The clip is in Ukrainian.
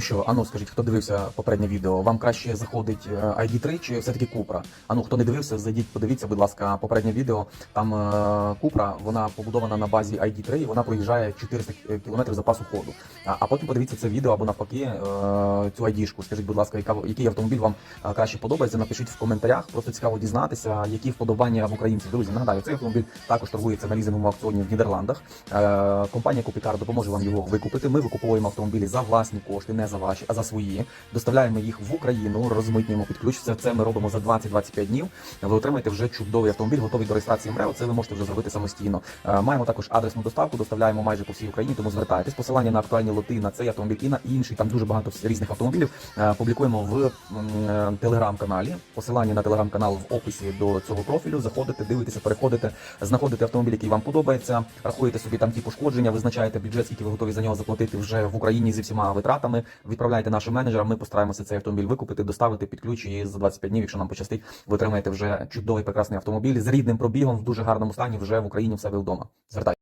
Що, ану, скажіть, хто дивився попереднє відео? Вам краще заходить е, ID3 чи все-таки Купра? Ану, хто не дивився, зайдіть, подивіться, будь ласка, попереднє відео. Там е, Купра, вона побудована на базі ID3, і вона проїжджає 400 км запасу ходу. А, потім подивіться це відео або навпаки е, цю ID-шку. Скажіть, будь ласка, який автомобіль вам краще подобається? Напишіть в коментарях. Просто цікаво дізнатися, які вподобання в українців. Друзі, нагадаю, цей автомобіль також торгується на лізинговому аукціоні в Нідерландах. Компанія Купікар допоможе вам його викупити. Ми викуповуємо автомобілі за власні кошти, не за ваші, а за свої. Доставляємо їх в Україну, розмитнюємо під. Це, ми робимо за 20-25 днів. Ви отримаєте вже чудовий автомобіль, готовий до реєстрації МРЕО. Це ви можете вже зробити самостійно. Е, Маємо також адресну доставку, доставляємо майже по всій Україні, тому звертайтесь. Посилання на актуальні лоти на цей автомобіль і на інший. Там дуже багато різних автомобілів. Е, Публікуємо в е, телеграм-каналі. Посилання на телеграм-канал в описі до цього профілю. Заходите, дивитеся, переходите, знаходите автомобіль, який вам подобається, рахуєте собі там ті пошкодження, визначаєте бюджет, скільки ви готові за нього заплатити вже в Україні зі всіма витратами. Відправляєте нашим менеджерам. Ми постараємося цей автомобіль викупити, доставити під ключ і за 25 днів, якщо нам пощастить, ви отримаєте вже чудовий прекрасний автомобіль з рідним пробігом в дуже гарному стані вже в Україні в себе вдома. Звертайтеся.